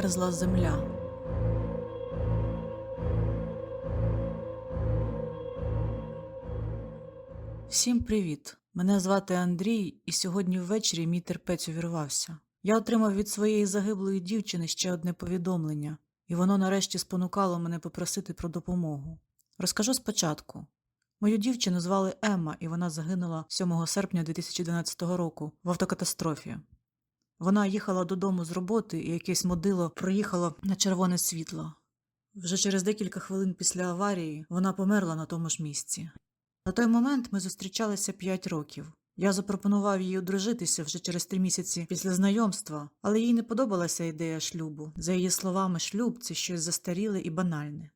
мерзла земля. Всім привіт! Мене звати Андрій, і сьогодні ввечері мій терпець увірвався. Я отримав від своєї загиблої дівчини ще одне повідомлення, і воно нарешті спонукало мене попросити про допомогу. Розкажу спочатку. Мою дівчину звали Емма, і вона загинула 7 серпня 2012 року в автокатастрофі. Вона їхала додому з роботи, і якесь модило проїхало на червоне світло. Вже через декілька хвилин після аварії вона померла на тому ж місці. На той момент ми зустрічалися 5 років. Я запропонував їй одружитися вже через три місяці після знайомства, але їй не подобалася ідея шлюбу. За її словами, шлюб це щось застаріле і банальне.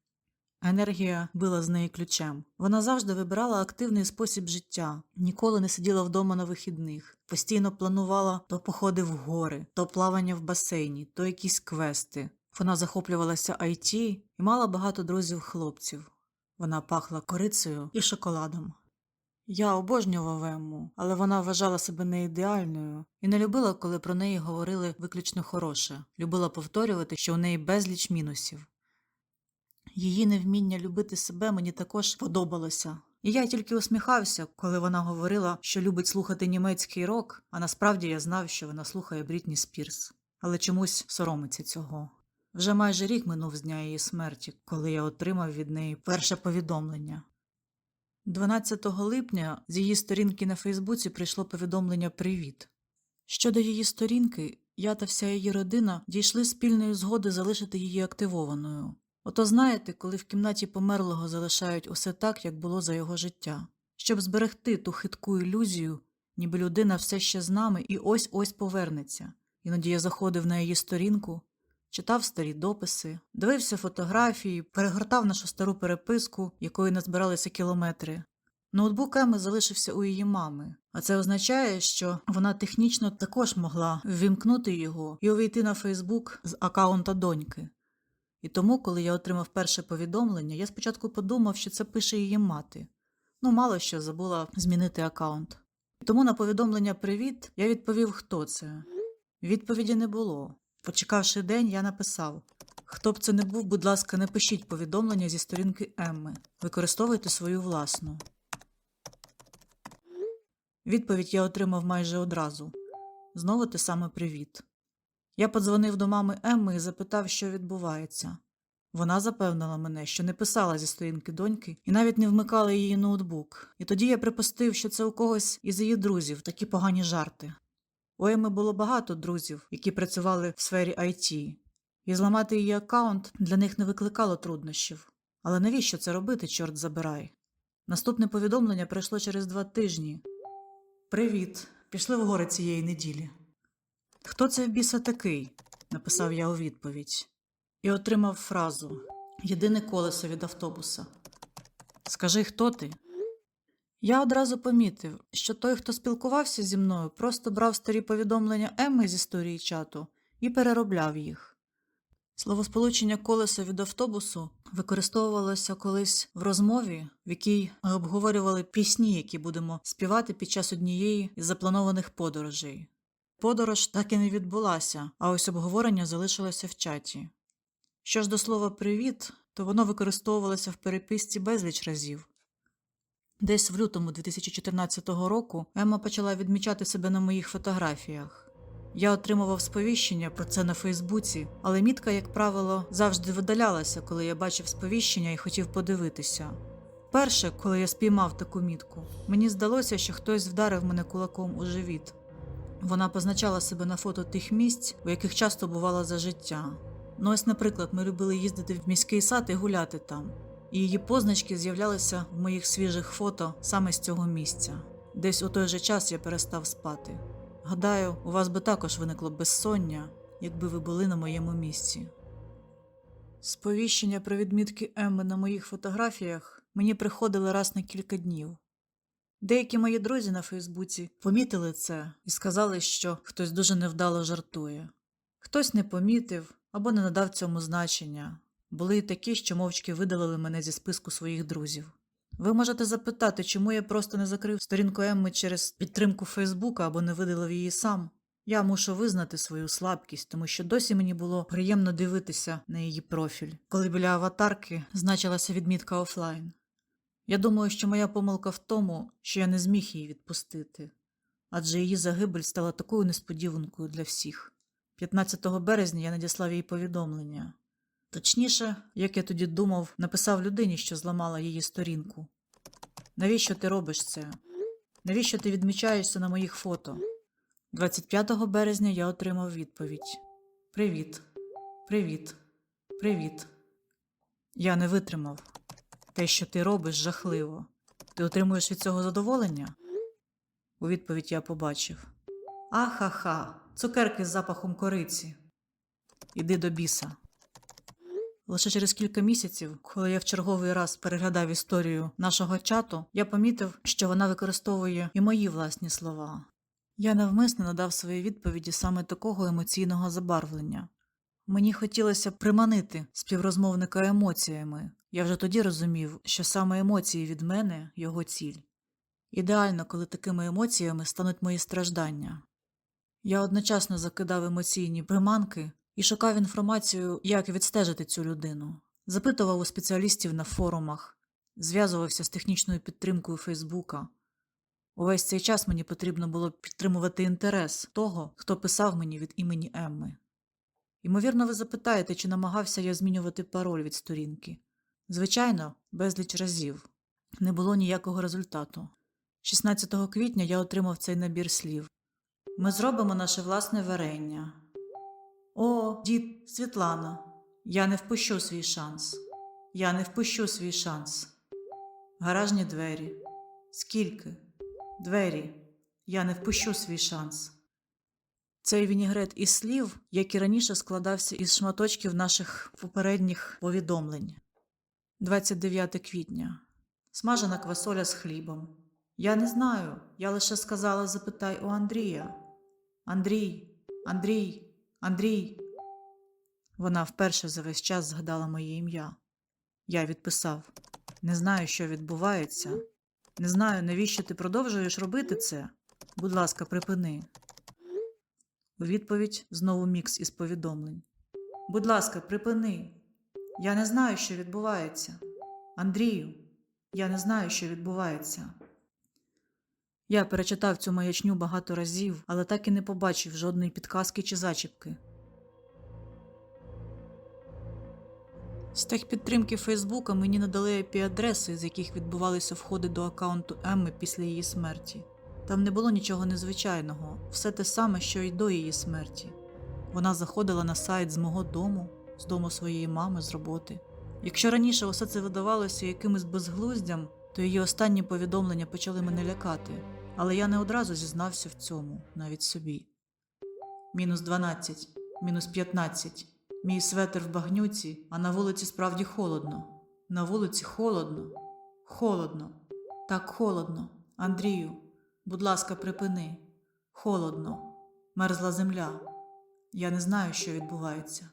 Енергія била з неї ключем. Вона завжди вибирала активний спосіб життя, ніколи не сиділа вдома на вихідних, постійно планувала то походи в гори, то плавання в басейні, то якісь квести. Вона захоплювалася IT і мала багато друзів-хлопців. Вона пахла корицею і шоколадом. Я обожнював Емму, але вона вважала себе не ідеальною і не любила, коли про неї говорили виключно хороше, любила повторювати, що у неї безліч мінусів. Її невміння любити себе мені також подобалося. І я тільки усміхався, коли вона говорила, що любить слухати німецький рок, а насправді я знав, що вона слухає Брітні Спірс, але чомусь соромиться цього. Вже майже рік минув з дня її смерті, коли я отримав від неї перше повідомлення. 12 липня з її сторінки на Фейсбуці прийшло повідомлення Привіт. Щодо її сторінки, я та вся її родина дійшли спільної згоди залишити її активованою. Ото знаєте, коли в кімнаті померлого залишають усе так, як було за його життя, щоб зберегти ту хитку ілюзію, ніби людина все ще з нами і ось ось повернеться. Іноді я заходив на її сторінку, читав старі дописи, дивився фотографії, перегортав нашу стару переписку, якої назбиралися кілометри. Ноутбук Еми залишився у її мами, а це означає, що вона технічно також могла ввімкнути його і увійти на Фейсбук з акаунта доньки. І тому, коли я отримав перше повідомлення, я спочатку подумав, що це пише її мати. Ну, мало що забула змінити акаунт. Тому на повідомлення Привіт я відповів, хто це. Відповіді не було. Почекавши день, я написав: Хто б це не був, будь ласка, не пишіть повідомлення зі сторінки Емми. Використовуйте свою власну. Відповідь я отримав майже одразу. Знову те саме привіт. Я подзвонив до мами Емми і запитав, що відбувається. Вона запевнила мене, що не писала зі сторінки доньки і навіть не вмикала її ноутбук. І тоді я припустив, що це у когось із її друзів такі погані жарти. У Еми було багато друзів, які працювали в сфері IT, і зламати її аккаунт для них не викликало труднощів. Але навіщо це робити, чорт забирай? Наступне повідомлення прийшло через два тижні. Привіт, пішли в гори цієї неділі. Хто це в біса такий? написав я у відповідь, і отримав фразу Єдине колесо від автобуса. Скажи, хто ти? Я одразу помітив, що той, хто спілкувався зі мною, просто брав старі повідомлення Емми з історії чату і переробляв їх. Словосполучення колесо від автобусу використовувалося колись в розмові, в якій ми обговорювали пісні, які будемо співати під час однієї із запланованих подорожей. Подорож так і не відбулася, а ось обговорення залишилося в чаті. Що ж до слова привіт, то воно використовувалося в переписці безліч разів. Десь в лютому 2014 року Емма почала відмічати себе на моїх фотографіях. Я отримував сповіщення про це на Фейсбуці, але мітка, як правило, завжди видалялася, коли я бачив сповіщення і хотів подивитися. Перше, коли я спіймав таку мітку, мені здалося, що хтось вдарив мене кулаком у живіт. Вона позначала себе на фото тих місць, у яких часто бувала за життя. Ну ось, наприклад, ми любили їздити в міський сад і гуляти там, і її позначки з'являлися в моїх свіжих фото саме з цього місця. Десь у той же час я перестав спати. Гадаю, у вас би також виникло безсоння, якби ви були на моєму місці. Сповіщення про відмітки Емми на моїх фотографіях мені приходили раз на кілька днів. Деякі мої друзі на Фейсбуці помітили це і сказали, що хтось дуже невдало жартує. Хтось не помітив або не надав цьому значення. Були й такі, що мовчки видалили мене зі списку своїх друзів. Ви можете запитати, чому я просто не закрив сторінку Емми через підтримку Фейсбука або не видалив її сам. Я мушу визнати свою слабкість, тому що досі мені було приємно дивитися на її профіль, коли біля аватарки значилася відмітка офлайн. Я думаю, що моя помилка в тому, що я не зміг її відпустити, адже її загибель стала такою несподіванкою для всіх. 15 березня я надіслав їй повідомлення. Точніше, як я тоді думав, написав людині, що зламала її сторінку. Навіщо ти робиш це? Навіщо ти відмічаєшся на моїх фото? 25 березня я отримав відповідь: Привіт, привіт, привіт. Я не витримав. Те, що ти робиш, жахливо. Ти отримуєш від цього задоволення? У відповідь я побачив: Ахаха, цукерки з запахом кориці. Іди до біса. Лише через кілька місяців, коли я в черговий раз переглядав історію нашого чату, я помітив, що вона використовує і мої власні слова. Я навмисно надав свої відповіді саме такого емоційного забарвлення. Мені хотілося приманити співрозмовника емоціями. Я вже тоді розумів, що саме емоції від мене його ціль. Ідеально, коли такими емоціями стануть мої страждання. Я одночасно закидав емоційні приманки і шукав інформацію, як відстежити цю людину. Запитував у спеціалістів на форумах, зв'язувався з технічною підтримкою Фейсбука. Увесь цей час мені потрібно було підтримувати інтерес того, хто писав мені від імені Емми. Ймовірно, ви запитаєте, чи намагався я змінювати пароль від сторінки. Звичайно, безліч разів. Не було ніякого результату. 16 квітня я отримав цей набір слів. Ми зробимо наше власне варення. О, дід Світлана, я не впущу свій шанс. Я не впущу свій шанс. Гаражні двері. Скільки? Двері. Я не впущу свій шанс. Цей вінігрет із слів, як і раніше, складався із шматочків наших попередніх повідомлень. 29 квітня. Смажена квасоля з хлібом. Я не знаю. Я лише сказала запитай у Андрія. Андрій, Андрій, Андрій. Вона вперше за весь час згадала моє ім'я. Я відписав: Не знаю, що відбувається. Не знаю, навіщо ти продовжуєш робити це. Будь ласка, припини. У відповідь знову мікс із повідомлень. Будь ласка, припини. Я не знаю, що відбувається. Андрію, я не знаю, що відбувається. Я перечитав цю маячню багато разів, але так і не побачив жодної підказки чи зачіпки. З техпідтримки Фейсбука мені надали IP-адреси, з яких відбувалися входи до аккаунту Емми після її смерті. Там не було нічого незвичайного, все те саме, що й до її смерті. Вона заходила на сайт з мого дому, з дому своєї мами, з роботи. Якщо раніше усе це видавалося якимось безглуздям, то її останні повідомлення почали мене лякати, але я не одразу зізнався в цьому, навіть собі. Мінус 12, мінус 15. Мій светр в багнюці, а на вулиці справді холодно. На вулиці холодно, холодно, так холодно. Андрію, будь ласка, припини. Холодно, мерзла земля. Я не знаю, що відбувається.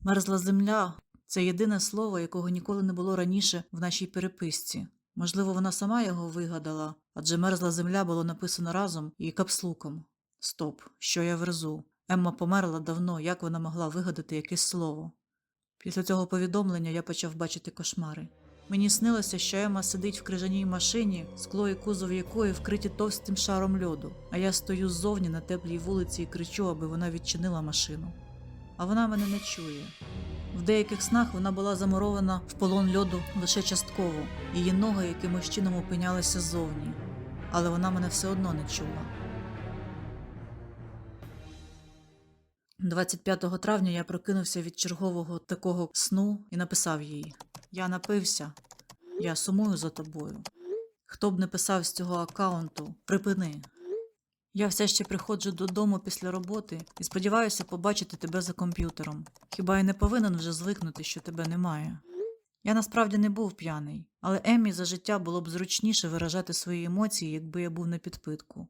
Мерзла земля це єдине слово, якого ніколи не було раніше в нашій переписці. Можливо, вона сама його вигадала, адже мерзла земля було написано разом і капслуком. Стоп, що я верзу? Емма померла давно, як вона могла вигадати якесь слово. Після цього повідомлення я почав бачити кошмари. Мені снилося, що Емма сидить в крижаній машині, скло і кузов якої вкриті товстим шаром льоду, а я стою ззовні на теплій вулиці і кричу, аби вона відчинила машину. А вона мене не чує. В деяких снах вона була замурована в полон льоду лише частково, її ноги якимось чином опинялися ззовні, але вона мене все одно не чула. 25 травня я прокинувся від чергового такого сну і написав їй: Я напився, я сумую за тобою. Хто б не писав з цього аккаунту, припини. Я все ще приходжу додому після роботи і сподіваюся побачити тебе за комп'ютером. Хіба я не повинен вже звикнути, що тебе немає? Я насправді не був п'яний, але Еммі за життя було б зручніше виражати свої емоції, якби я був на підпитку.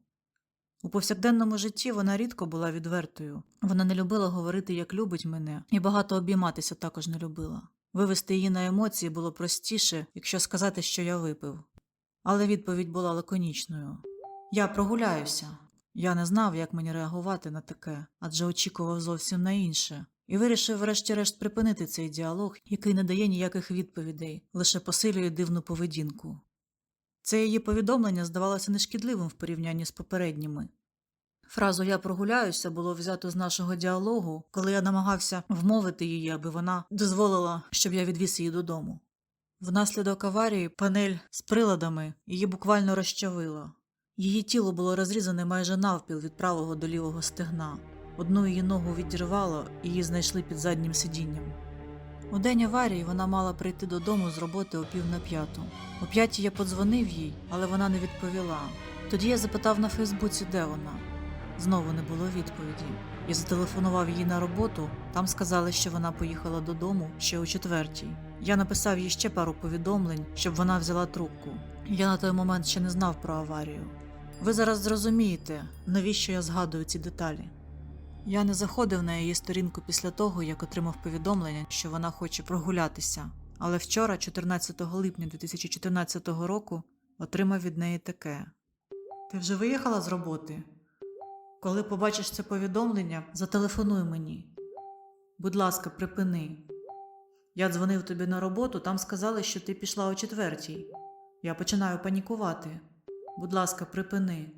У повсякденному житті вона рідко була відвертою. Вона не любила говорити, як любить мене, і багато обійматися також не любила. Вивести її на емоції було простіше, якщо сказати, що я випив. Але відповідь була лаконічною: Я прогуляюся. Я не знав, як мені реагувати на таке, адже очікував зовсім на інше, і вирішив врешті-решт припинити цей діалог, який не дає ніяких відповідей, лише посилює дивну поведінку. Це її повідомлення здавалося нешкідливим в порівнянні з попередніми. Фразу Я прогуляюся було взято з нашого діалогу, коли я намагався вмовити її, аби вона дозволила, щоб я відвіз її додому. Внаслідок аварії панель з приладами її буквально розчавило. Її тіло було розрізане майже навпіл від правого до лівого стегна. Одну її ногу відірвало, її знайшли під заднім сидінням. У день аварії вона мала прийти додому з роботи о пів на п'яту. О п'ятій я подзвонив їй, але вона не відповіла. Тоді я запитав на Фейсбуці, де вона. Знову не було відповіді. Я зателефонував їй на роботу, там сказали, що вона поїхала додому ще о четвертій. Я написав їй ще пару повідомлень, щоб вона взяла трубку. Я на той момент ще не знав про аварію. Ви зараз зрозумієте, навіщо я згадую ці деталі. Я не заходив на її сторінку після того, як отримав повідомлення, що вона хоче прогулятися. Але вчора, 14 липня 2014 року, отримав від неї таке: Ти вже виїхала з роботи? Коли побачиш це повідомлення, зателефонуй мені. Будь ласка, припини. Я дзвонив тобі на роботу, там сказали, що ти пішла о четвертій. Я починаю панікувати. Будь ласка, припини.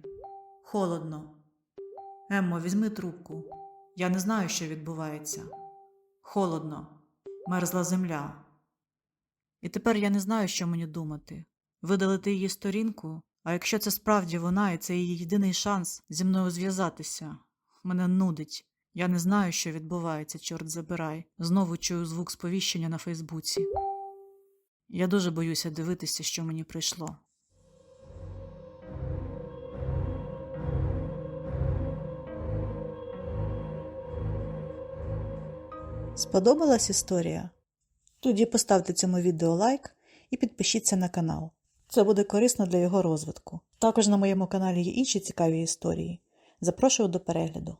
Холодно. Еммо, візьми трубку. Я не знаю, що відбувається. Холодно, мерзла земля. І тепер я не знаю, що мені думати. Видалити її сторінку, а якщо це справді вона і це її єдиний шанс зі мною зв'язатися. Мене нудить. Я не знаю, що відбувається, чорт забирай. Знову чую звук сповіщення на Фейсбуці. Я дуже боюся дивитися, що мені прийшло. Сподобалась історія? Тоді поставте цьому відео лайк і підпишіться на канал. Це буде корисно для його розвитку. Також на моєму каналі є інші цікаві історії. Запрошую до перегляду.